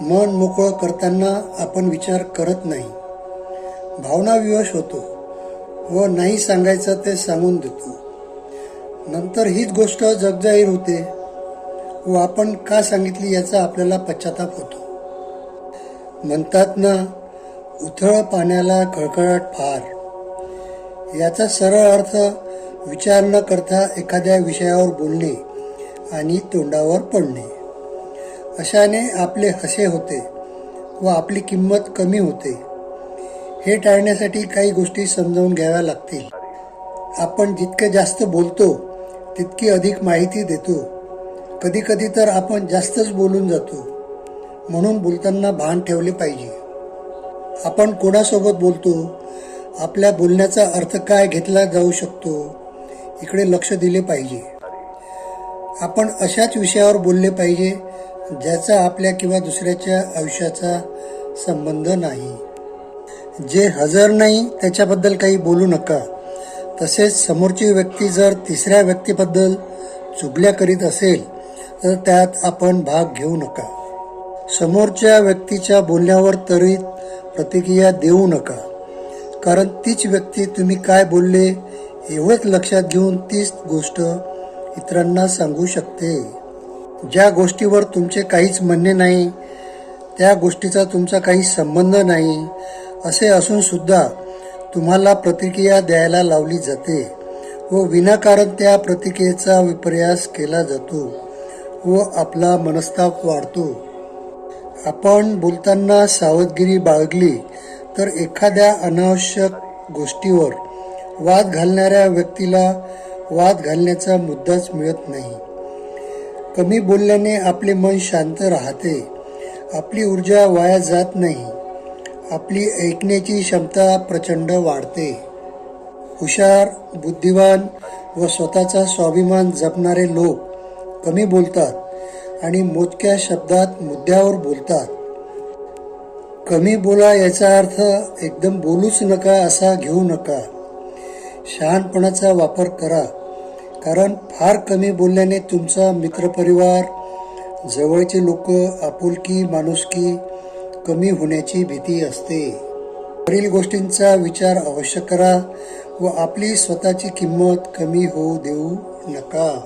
मन मोकळं करताना आपण विचार करत नाही. भावना विवश होतो व नाही सांगायचं ते सांगून देतो. नंतर हीच गोष्ट जगजाहीर होते व आपण का सांगितली याचा आपल्याला पश्चाताप होतो. म्हणतात ना उथळ पाण्याला खळखळाट फार. याचा सरळ अर्थ विचार न करता एखाद्या विषयावर बोलणे आणि तोंडावर पडणे. अशाने आपले हसे होते व आपली किंमत कमी होते हे टाळण्यासाठी काही गोष्टी समजावून घ्याव्या लागतील. आपण जितके जास्त बोलतो तितकी अधिक माहिती देतो. कधीकधी तर आपण जास्तच बोलून जातो. म्हणून बोलताना भान ठेवले पाहिजे. आपण कोणासोबत बोलतो आपल्या बोलण्याचा अर्थ काय घेतला जाऊ शकतो इकडे लक्ष दिले पाहिजे. आपण अशाच विषयावर बोलले पाहिजे ज्याचा आपल्या किंवा दुसऱ्याच्या आयुष्याचा संबंध नाही. जे हजर नाही त्याच्याबद्दल काही बोलू नका. तसेच समोरची व्यक्ती जर तिसऱ्या व्यक्तीबद्दल चुगल्या करीत असेल तर त्यात आपण भाग घेऊ नका. समोरच्या व्यक्तीच्या बोलण्यावर त्वरित प्रतिक्रिया देऊ नका. कारण तीच व्यक्ती तुम्ही काय बोलले एवढंच लक्षात घेऊन तीच गोष्ट इतरांना सांगू शकते. ज्या गोष्टीवर तुमचे काहीच म्हणणे नाही त्या गोष्टीचा तुमचा काही संबंध नाही असे असूनसुद्धा तुम्हाला प्रतिक्रिया द्यायला लावली जाते व विनाकारण त्या प्रतिक्रियेचा विपर्यास केला जातो व आपला मनस्ताप वाढतो. आपण बोलताना सावधगिरी बाळगली तर एखाद्या अनावश्यक गोष्टीवर वाद घालणाऱ्या व्यक्तीला वाद घालण्याचा मुद्दाच मिळत नाही. कमी बोलल्याने आपले मन शांत राहते. आपली ऊर्जा वाया जात नाही. आपली ऐकण्याची क्षमता प्रचंड वाढते. हुशार बुद्धिवान व स्वतःचा स्वाभिमान जपणारे लोक कमी बोलतात आणि मोजक्या शब्दात मुद्द्यावर बोलतात. कमी बोला याचा अर्थ एकदम बोलूच नका असा घेऊ नका. शहाणपणाचा वापर करा. कारण फार कमी बोलल्याने तुमचा मित्रपरिवार जवळचे लोक आपुलकी माणुसकी कमी होण्याची भीती असते. वरील गोष्टींचा विचार अवश्य करा व आपली स्वतःची किंमत कमी होऊ देऊ नका.